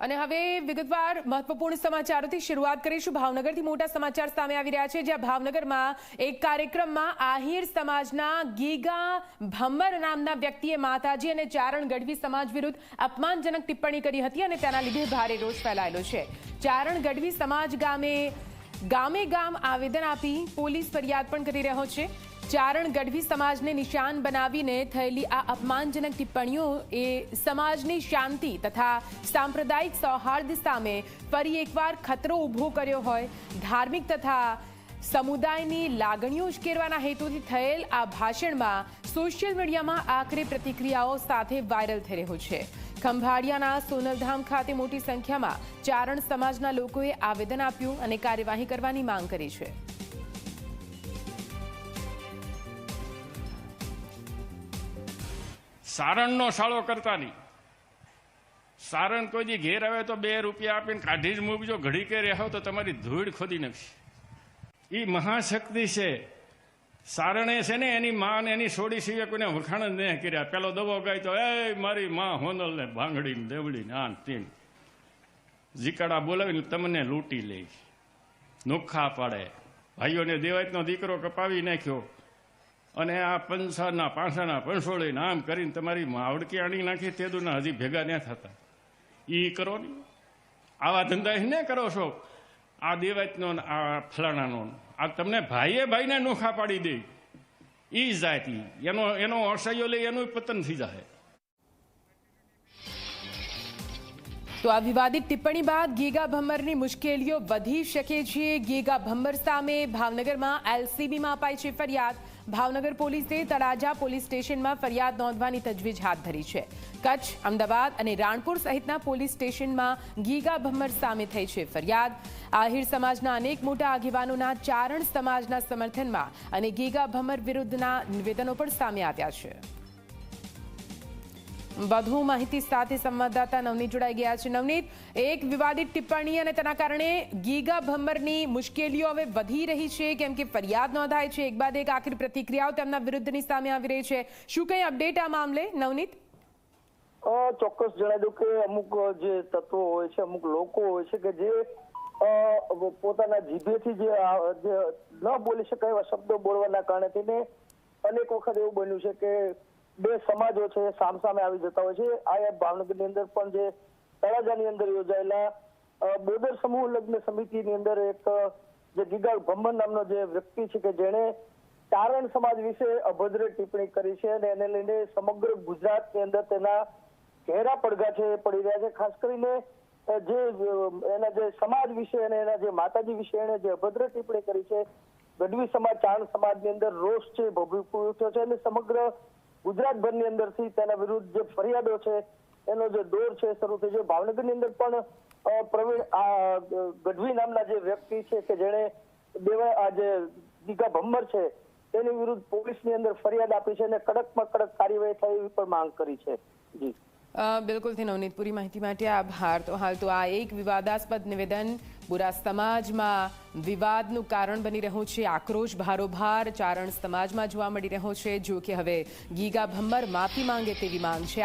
અને હવે વિગતવાર મહત્વપૂર્ણ સમાચારોથી શરૂઆત કરીશું. ભાવનગરથી મોટા સમાચાર સામે આવી રહ્યા છે, જ્યાં ભાવનગરમાં એક કાર્યક્રમમાં આહિર સમાજના ગીગા ભમ્મર નામના વ્યક્તિએ માતાજી અને ચારણ ગઢવી સમાજ વિરુદ્ધ અપમાનજનક ટિપ્પણી કરી હતી અને તેના લીધે ભારે રોષ ફેલાયેલો છે. ચારણ ગઢવી સમાજ ગામે ગામે ગામ આવેદન આપી પોલીસ ફરિયાદ પણ કરી રહ્યો છે. ચારણ ગઢવી સમાજને નિશાન બનાવીને થયેલી આ અપમાનજનક ટિપ્પણીઓ એ સમાજની શાંતિ તથા સાંપ્રદાયિક સૌહાર્દ સામે ફરી એકવાર ખતરો ઊભો કર્યો હોય. ધાર્મિક તથા સમુદાયની લાગણીઓ ઉશ્કેરવાના હેતુથી થયેલ આ ભાષણમાં સોશિયલ મીડિયામાં આખરી પ્રતિક્રિયાઓ સાથે વાયરલ થઈ રહ્યો છે. ખંભાળિયાના સોનલધામ ખાતે મોટી સંખ્યામાં ચારણ સમાજના લોકોએ આવેદન આપ્યું અને કાર્યવાહી કરવાની માંગ કરી છે. સારણનો સાળો કરતા નહીં. સારણ કોઈ ઘેર આવે તો બે રૂપિયા આપીને કાઢી જ મૂકજો. ઘડી કે રહેવો તો તમારી ધૂળ ખોદી નાખશે. એ મહાશક્તિ છે. સારણે છે ને એની માં એની છોડી સિવાય કોઈને વખાણ જ નહીં કર્યા. પેલો દવો ગાય તો એ મારી માં હોનલ ને ભાંગડી ને દેવડી ને આન તીન. જીકાડા બોલાવીને તમને લૂંટી લે નોખા પાડે. ભાઈઓને દેવાયતનો દીકરો કપાવી નાખ્યો. અને આ પંસાના પાંસાના પંસોળી નામ કરીને તમારી માવડકી આણી નાખી, તે દુના હજી ભેગા ન થતા. ઈ કરો ને. આવા ધંધા ને કરો છો? આ દેવાયતનો ને આ ફલાણાનો. આ તમને ભાઈએ ભાઈને નોખા પાડી દે. એ જાતિ એનો એનો અસહ્યો લઈ એનું પતન થઈ જાય તો આ વિવાદિત ટિપ્પણી બાદ ગીગા ભમ્મરની મુશ્કેલીઓ વધી શકે છે. ગીગા ભમ્મર સામે ભાવનગરમાં એલસીબીમાં અપાઈ છે ફરિયાદ. ભાવનગર પોલીસે તળાજા પોલીસ સ્ટેશનમાં ફરિયાદ નોંધવાની તજવીજ હાથ ધરી છે. કચ્છ, અમદાવાદ અને રાણપુર સહિતના પોલીસ સ્ટેશનમાં ગીગા ભમ્મર સામે થઈ છે ફરિયાદ. આહિર સમાજના અનેક મોટા આગેવાનોના ચારણ સમાજના સમર્થનમાં અને ગીગા ભમ્મર વિરુદ્ધના નિવેદનો પણ સામે આવ્યા છે. વધુ માહિતી સાથે સંવાદદાતા નવનીત જોડાઈ ગયા છે. નવનીત, એક વિવાદિત ટિપ્પણી અને તેના કારણે ગીગા ભમ્બરની મુશ્કેલીઓ હવે વધી રહી છે, કેમ કે ફરિયાદ નોંધાય છે. એક બાદ એક આખરી પ્રતિક્રિયાઓ તેમના વિરુદ્ધની સામે આવી રહી છે. શું કઈ અપડેટ આ મામલે, નવનીત? ચોક્કસ જણાવી દઉં કે અમુક જે તત્વો હોય છે, અમુક લોકો હોય છે કે જે પોતાના જીભેથી જે ન બોલી શકાય એવા શબ્દો બોલવાના કારણે થઈને અનેક વખત એવું બન્યું છે કે બે સમાજો છે એ સામસામે આવી જતા હોય છે. આ ભાવનગરની અંદર પણ જે તળાજાની અંદર યોજાયેલા બોદર સમૂહ લગ્ન સમિતિની અંદર એક, જે ગીગાળ ભમ્મન નામનો જે વ્યક્તિ છે કે જેણે ચારણ સમાજ વિશે અભદ્ર ટિપ્પણી કરી છે અને એને લઈને સમગ્ર ગુજરાતની અંદર તેના ઘેરા પડઘા છે પડી રહ્યા છે. ખાસ કરીને જે, એના જે સમાજ વિશે અને એના જે માતાજી વિશે એને જે અભદ્ર ટિપ્પણી કરી છે, ગઢવી સમાજ ચારણ સમાજની અંદર રોષ છે ભભૂકી ઉઠ્યો છે અને સમગ્ર ગુજરાતભરની અંદરથી તેના વિરુદ્ધ જે ફરિયાદો છે, એનો જે દોર છે, શરૂ થઈ છે ભાવનગરની અંદર પણ પ્રવીણ, આ, ગઢવી નામના જે વ્યક્તિ છે કે જેણે દેવા, આ જે દીઘા ભમ્મર છે, તેની વિરુદ્ધ પોલીસની અંદર ફરિયાદ આપી છે અને કડકમાં કડક કાર્યવાહી થાય એવી પણ માંગ કરી છે. જી. બિલકુલથી નવનીત પૂરી માહિતી માટે આભાર. તો હાલ તો આ એક વિવાદાસ્પદ નિવેદન બુરા સમાજમાં વિવાદનું કારણ બની રહ્યું છે. આક્રોશ ભારોભાર ચારણ સમાજમાં જોવા મળી રહ્યો છે. જો કે હવે ગીગા ભમ્મર માફી માંગે તેવી માંગ છે.